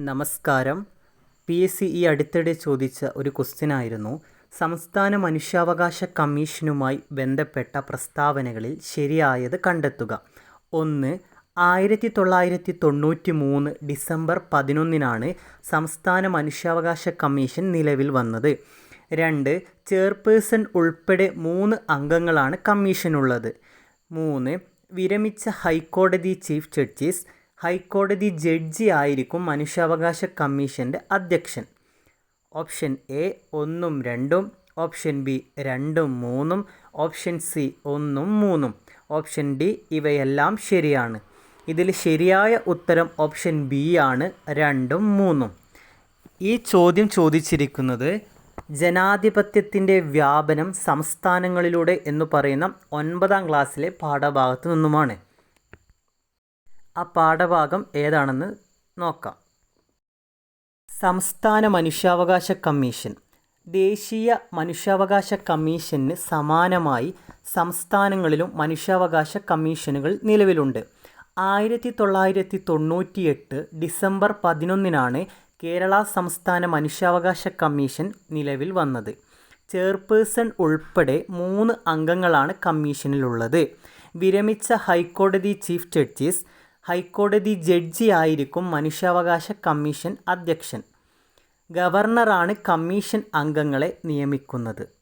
നമസ്കാരം. P. S. C. ഈ അടുത്തിടെ ചോദിച്ച ഒരു ക്വസ്റ്റ്യൻ ആയിരുന്നു സംസ്ഥാന മനുഷ്യാവകാശ കമ്മീഷനുമായി ബന്ധപ്പെട്ട പ്രസ്താവനകളിൽ ശരിയായത് കണ്ടെത്തുക. ഒന്ന് ആയിരത്തി തൊള്ളായിരത്തി തൊണ്ണൂറ്റി മൂന്ന് ഡിസംബർ പതിനൊന്നിനാണ് സംസ്ഥാന മനുഷ്യാവകാശ കമ്മീഷൻ നിലവിൽ വന്നത്. രണ്ട് ചെയർപേഴ്സൺ ഉൾപ്പെടെ മൂന്ന് അംഗങ്ങളാണ് കമ്മീഷനുള്ളത്. മൂന്ന് വിരമിച്ച ഹൈക്കോടതി ചീഫ് ജസ്റ്റിസ് ഹൈക്കോടതി ജഡ്ജി ആയിരിക്കും മനുഷ്യാവകാശ കമ്മീഷന്റെ അധ്യക്ഷൻ. ഓപ്ഷൻ എ ഒന്നും രണ്ടും ഓപ്ഷൻ ബി രണ്ടും മൂന്നും ഓപ്ഷൻ സി ഒന്നും മൂന്നും ഓപ്ഷൻ ഡി ഇവയെല്ലാം ശരിയാണ്. ഇതിൽ ശരിയായ ഉത്തരം ഓപ്ഷൻ ബി ആണ് രണ്ടും മൂന്നും. ഈ ചോദ്യം ചോദിച്ചിരിക്കുന്നത് ജനാധിപത്യത്തിന്റെ വ്യാപനം സംസ്ഥാനങ്ങളിലൂടെ എന്ന് പറയുന്ന ഒൻപതാം ക്ലാസ്സിലെ പാഠഭാഗത്തു നിന്നുമാണ്. ആ പാഠഭാഗം ഏതാണെന്ന് നോക്കാം. സംസ്ഥാന മനുഷ്യാവകാശ കമ്മീഷൻ. ദേശീയ മനുഷ്യാവകാശ കമ്മീഷന് സമാനമായി സംസ്ഥാനങ്ങളിലും മനുഷ്യാവകാശ കമ്മീഷനുകൾ നിലവിലുണ്ട്. ആയിരത്തി തൊള്ളായിരത്തി തൊണ്ണൂറ്റിയെട്ട് ഡിസംബർ പതിനൊന്നിനാണ് കേരള സംസ്ഥാന മനുഷ്യാവകാശ കമ്മീഷൻ നിലവിൽ വന്നത്. ചെയർപേഴ്സൺ ഉൾപ്പെടെ മൂന്ന് അംഗങ്ങളാണ് കമ്മീഷനിലുള്ളത്. വിരമിച്ച ഹൈക്കോടതി ചീഫ് ജസ്റ്റിസ് ഹൈക്കോടതി ജഡ്ജി ആയിരിക്കും മനുഷ്യാവകാശ കമ്മീഷൻ അധ്യക്ഷൻ. ഗവർണറാണ് കമ്മീഷൻ അംഗങ്ങളെ നിയമിക്കുന്നത്.